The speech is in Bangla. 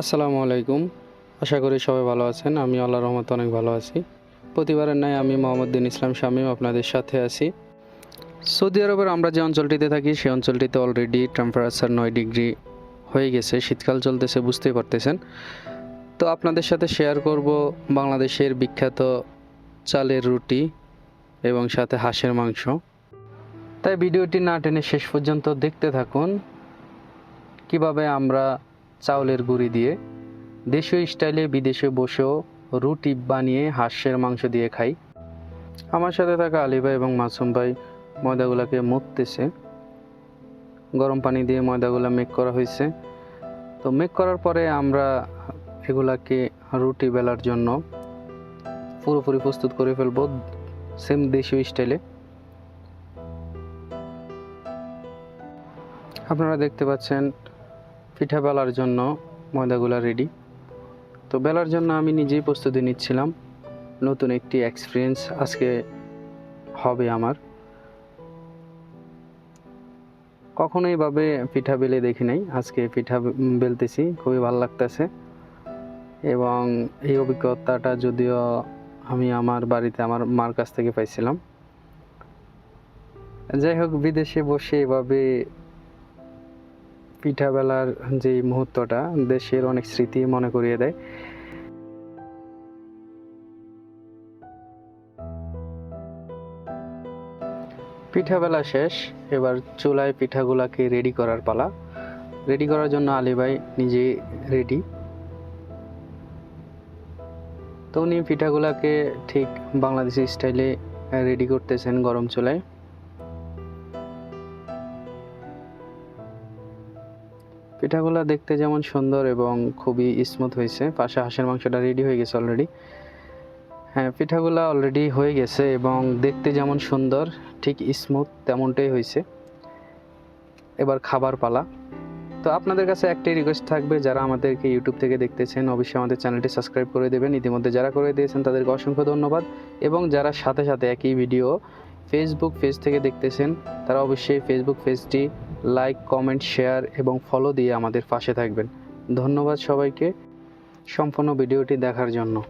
আসসালামু আলাইকুম। আশা করি সবাই ভালো আছেন। আমি আল্লাহ রহমত অনেক ভালো আছি। প্রতিবারের ন্যায় আমি মোহাম্মদ্দিন ইসলাম শামীম আপনাদের সাথে আছি। সৌদি আরবের আমরা যে অঞ্চলটিতে থাকি, সেই অঞ্চলটিতে অলরেডি টেম্পারেচার নয় ডিগ্রি হয়ে গেছে। শীতকাল চলতেছে, বুঝতেই পারতেছেন। তো আপনাদের সাথে শেয়ার করব বাংলাদেশের বিখ্যাত চালের রুটি এবং সাথে হাঁসের মাংস। তাই ভিডিওটি না টেনে শেষ পর্যন্ত দেখতে থাকুন। কীভাবে আমরা চাউলের গুঁড়ি দিয়ে দেশীয় স্টাইলে বিদেশে বসেও রুটি বানিয়ে হাঁসের মাংস দিয়ে খাই। আমার সাথে থাকা আলী ভাই এবং মাসুম ভাই ময়দাগুলোকে মুততেছে। গরম পানি দিয়ে ময়দাগুলো মেক করা হয়েছে। তো মেক করার পরে আমরা এগুলাকে রুটি বেলার জন্য পুরোপুরি প্রস্তুত করে ফেলব সেম দেশীয় স্টাইলে। আপনারা দেখতে পাচ্ছেন পিঠা বেলার জন্য ময়দাগুলো রেডি তো বেলার জন্য আমি নিজেই প্রস্তুতি নিচ্ছিলাম। নতুন একটি এক্সপিরিয়েন্স আজকে হবে আমার। কখনো এইভাবে পিঠা বেলে দেখি নাই। আজকে পিঠা বেলতেছি, খুবই ভালো লাগতেছে। এবং এই অভিজ্ঞতাটা যদিও আমি আমার বাড়িতে আমার মার কাছ থেকে পাইছিলাম। যাই হোক, বিদেশে বসে এভাবে পিঠা বেলার যে মুহূর্তটা দেশের অনেক স্মৃতি মনে করিয়ে দেয়। পিঠা বেলা শেষ, এবার চুলায় পিঠাগুলাকে রেডি করার পালা। রেডি করার জন্য আলী ভাই নিজে রেডি তো উনি পিঠাগুলাকে ঠিক বাংলাদেশি স্টাইলে রেডি করতেছেন গরম চুলায়। পিঠাগুলা দেখতে যেমন সুন্দর এবং খুবই স্মুথ হয়েছে। পাশে হাঁসের মাংসটা রেডি হয়ে গেছে অলরেডি হ্যাঁ পিঠাগুলা অলরেডি হয়ে গেছে এবং দেখতে যেমন সুন্দর, ঠিক স্মুথ তেমনটাই হয়েছে। এবার খাবার পালা। তো আপনাদের কাছে একটাই রিকোয়েস্ট থাকবে, যারা আমাদেরকে ইউটিউব থেকে দেখতেছেন, অবশ্যই আমাদের চ্যানেলটি সাবস্ক্রাইব করে দেবেন। ইতিমধ্যে যারা করে দিয়েছেন, তাদেরকে অসংখ্য ধন্যবাদ। এবং যারা সাথে সাথে একই ভিডিও ফেসবুক পেজ থেকে দেখতেছেন, তারা অবশ্যই ফেসবুক পেজটি লাইক, কমেন্ট, শেয়ার এবং ফলো দিয়ে আমাদের পাশে থাকবেন। ধন্যবাদ সবাইকে সম্পূর্ণ ভিডিওটি দেখার জন্য।